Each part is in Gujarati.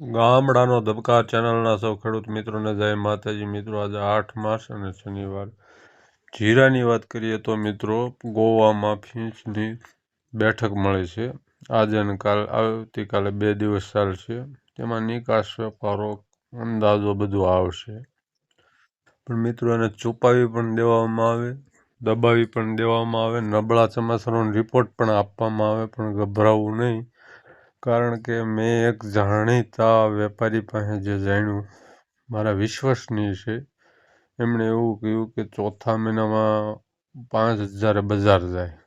ગામડાનો ધબકાર ચેનલના સૌ ખેડૂત મિત્રોને જય માતાજી. મિત્રો, આજે આઠ માસ અને શનિવાર. જીરાની વાત કરીએ તો મિત્રો, ગોવામાં ફીંચની બેઠક મળે છે. આજે અને કાલ, આવતીકાલે બે દિવસ ચાલશે. તેમાં નિકાસ વેપારો, અંદાજો બધું આવશે. પણ મિત્રો, એને છુપાવી પણ દેવામાં આવે, દબાવી પણ દેવામાં આવે. નબળા સમાચારોનો રિપોર્ટ પણ આપવામાં આવે, પણ ગભરાવું નહીં. કારણ કે મેં એક જાણીતા વેપારી પાસે જે જાણ્યું. મારા વિશ્વસનીય છે. એમણે એવું કહ્યું કે ચોથા મહિનામાં પાંચ હજારે બજાર જાય.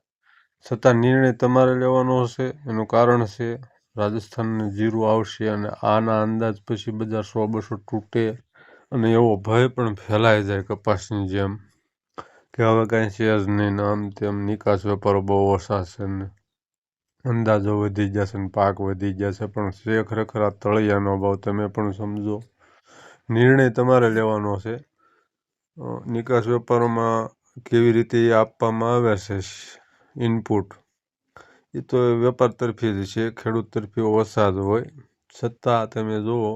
છતાં નિર્ણય તમારે લેવાનો હશે. એનું કારણ છે, રાજસ્થાનને જીરું આવશે અને આના અંદાજ પછી બજાર સો બસો તૂટે અને એવો ભય પણ ફેલાઈ જાય કપાસની જેમ. કે હવે કાંઈ છે જ નહીં આમ તેમ નિકાસ વેપારો બહુ ઓછા છે ને. અંદાજો વધી જશે ને પાક વધી જશે, પણ છે ખરેખર આ તળિયાનો ભાવ તમે પણ સમજો. નિર્ણય તમારે લેવાનો છે. નિકાસ વેપારોમાં કેવી રીતે આપવામાં આવે છે ઇનપુટ એ તો વેપાર તરફી જ છે, ખેડૂત તરફી જ હોય. છતાં તમે જુઓ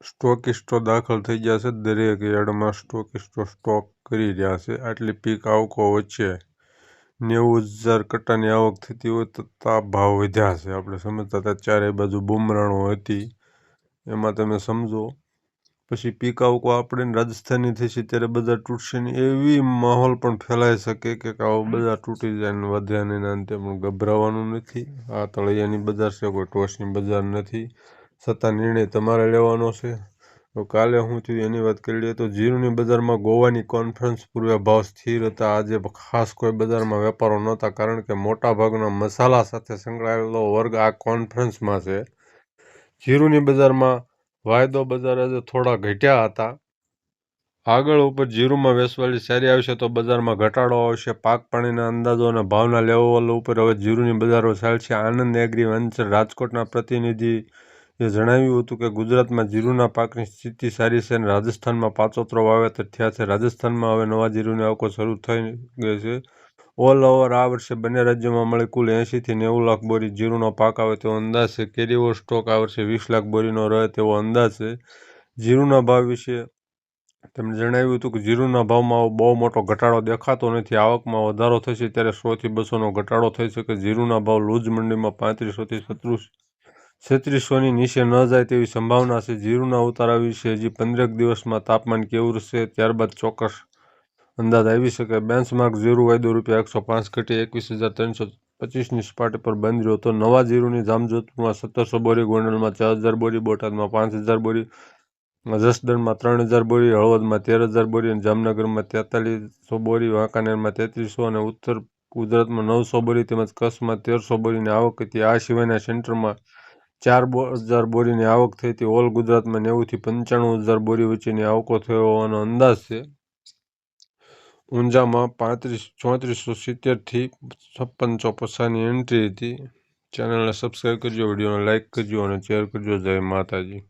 સ્ટોકિસ્ટો દાખલ થઈ ગયા છે દરેક યાર્ડમાં સ્ટોકિસ્ટો સ્ટોક કરી રહ્યા છે. આટલી પીક આવકો વચ્ચે નેવું હજાર કટ્ટાની આવક થતી હોય તો તા ભાવ વધ્યા છે. આપણે સમજતા હતા ચારે બાજુ બુમરાણો હતી. એમાં તમે સમજો. પછી પીક આવકો આપણે રાજસ્થાનની થશે ત્યારે બધા તૂટશે ને એવી માહોલ પણ ફેલાઈ શકે કે આવો બધા તૂટી જાય ને વધે ને અંતે પણ ગભરાવાનું નથી. આ તળિયાની બજાર છે, કોઈ ટોચની બજાર નથી. છતાં નિર્ણય તમારે લેવાનો છે. તો કાલે હું થયું એની વાત કરી લઈએ તો જીરુની બજારમાં ગોવાની કોન્ફરન્સ પૂર્વે ભાવ સ્થિર હતા. આજે ખાસ કોઈ બજારમાં વેપારો નહોતા કારણ કે મોટાભાગના મસાલા સાથે સંકળાયેલો વર્ગ આ કોન્ફરન્સમાં છે. જીરુની બજારમાં વાયદો બજાર આજે થોડા ઘટ્યા હતા. આગળ ઉપર જીરુમાં વેસવાળી સારી આવશે તો બજારમાં ઘટાડો આવશે. પાક પાણીના અંદાજો અને ભાવના લેવલ ઉપર હવે જીરુની બજારો ચાલશે. આનંદ એગ્રી વેન્ચર રાજકોટના પ્રતિનિધિ એ જણાવ્યું હતું કે ગુજરાતમાં જીરુના પાકની સ્થિતિ સારી છે અને રાજસ્થાનમાં પાચોતરો વાવેતર થયા છે. રાજસ્થાનમાં હવે નવા જીરુની આવકો શરૂ થઈ ગઈ છે. ઓલ ઓવર આ વર્ષે બંને રાજ્યોમાં મળી કુલ એંશીથી નેવું લાખ બોરી જીરુનો પાક આવે તેવો અંદાજ છે. કેરીઓ સ્ટોક આ વર્ષે વીસ લાખ બોરીનો રહે તેવો અંદાજ છે. જીરુના ભાવ વિશે તેમણે જણાવ્યું હતું કે જીરુના ભાવમાં બહુ મોટો ઘટાડો દેખાતો નથી. આવકમાં વધારો થશે ત્યારે સોથી બસોનો ઘટાડો થઈ શકે. જીરુના ભાવ લૂજ મંડીમાં પાંત્રીસોથી સત્રીસ છત્રીસોની નીચે ન જાય તેવી સંભાવના છે. જીરુના ઉતારા વિશે હજી પંદરેક દિવસમાં તાપમાન કેવું રહેશે ત્યારબાદ ચોક્કસ અંદાજ આવી શકે. બેન્ચમાર્ક જીરું વાયદો રૂપિયા એકસો પાંચ ઘટી એકવીસ હજાર ત્રણસો પચીસની સપાટી પર બંધ રહ્યો તો નવા જીરુની જામજોધપુરમાં સત્તરસો બોરી, ગોંડલમાં ચાર હજાર બોરી, બોટાદમાં પાંચ હજાર બોરી, જસદણમાં ત્રણ હજાર બોરી, હળવદમાં તેર હજાર બોરી અને જામનગરમાં તેતાલીસો બોરી, વાંકાનેરમાં તેત્રીસો અને ઉત્તર ગુજરાતમાં નવસો બોરી તેમજ કચ્છમાં તેરસો બોરીની આવક હતી. આ સિવાયના સેન્ટરમાં ચાર હજાર બોરીની આવક થઈ હતી. ઓલ ગુજરાતમાં નેવુંથી પંચાણું હજાર બોરી વચ્ચેની આવકો થયો હોવાનો અંદાજ છે. ઊંઝામાં પાંત્રીસ, ચોત્રીસો સિત્તેરથી છપ્પન ચોપસાની એન્ટ્રી હતી. ચેનલને સબસ્ક્રાઈબ કરજો, વિડીયોને લાઇક કરજો અને શેર કરજો. જય માતાજી.